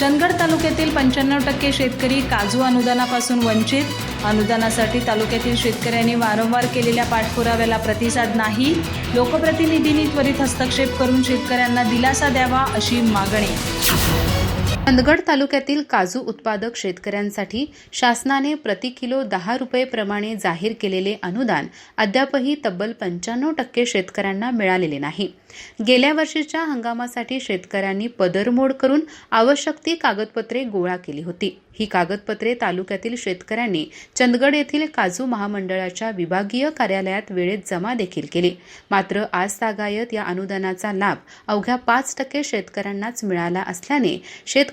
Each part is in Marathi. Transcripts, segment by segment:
चंदगड तालुक्यातील पंच्याण्णव टक्के शेतकरी काजू अनुदानापासून वंचित. अनुदानासाठी तालुक्यातील शेतकऱ्यांनी वारंवार केलेल्या पाठपुराव्याला प्रतिसाद नाही. लोकप्रतिनिधींनी त्वरित हस्तक्षेप करून शेतकऱ्यांना दिलासा द्यावा अशी मागणी. चंदगड तालुक्यातील काजू उत्पादक शेतकऱ्यांसाठी शासनाने प्रति किलो दहा रुपये प्रमाणे जाहीर केलेले अनुदान अद्यापही तब्बल पंच्याण्णव टक्के शेतकऱ्यांना मिळालेले नाही. गेल्या वर्षीच्या हंगामासाठी शेतकऱ्यांनी पदरमोड करून आवश्यक ती कागदपत्रे गोळा केली होती. ही कागदपत्रे तालुक्यातील शेतकऱ्यांनी चंदगड येथील काजू महामंडळाच्या विभागीय कार्यालयात वेळेत जमा देखील केली. मात्र आज तागायत या अनुदानाचा लाभ अवघ्या पाच टक्के शेतकऱ्यांनाच मिळाला असल्याने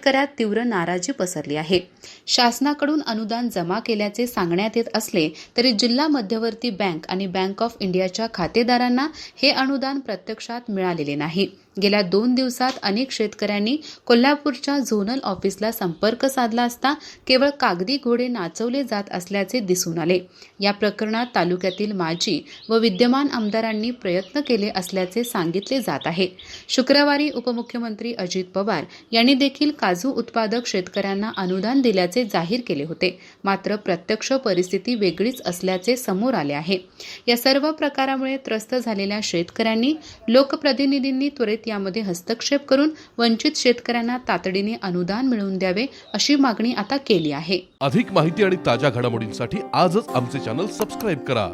शेतकऱ्यात तीव्र नाराजी पसरली आहे. शासनाकडून अनुदान जमा केल्याचे सांगण्यात येत असले तरी जिल्हा मध्यवर्ती बँक आणि बँक ऑफ इंडियाच्या खातेदारांना हे अनुदान प्रत्यक्षात मिळालेले नाही. गेल्या दोन दिवसात अनेक शेतकऱ्यांनी कोल्हापूरच्या झोनल ऑफिसला संपर्क साधला असता केवळ कागदी घोडे नाचवले जात असल्याचे दिसून आले. या प्रकरणात तालुक्यातील माजी व विद्यमान आमदारांनी प्रयत्न केले असल्याचे सांगितले जात आहे. शुक्रवारी उपमुख्यमंत्री अजित पवार यांनी देखील काजू उत्पादक शेतकऱ्यांना अनुदान दिल्याचे जाहीर केले होते. मात्र प्रत्यक्ष परिस्थिती वेगळीच असल्याचे समोर आले आहे. या सर्व प्रकारामुळे त्रस्त झालेल्या शेतकऱ्यांनी लोकप्रतिनिधींनी त्वरित यामध्ये हस्तक्षेप करून वंचित शेतकऱ्यांना तातडीने अनुदान मिळवून द्यावे अशी मागणी आता केली आहे. अधिक माहिती आणि ताज्या घडामोडींसाठी आजच आमचे चॅनल सबस्क्राईब करा.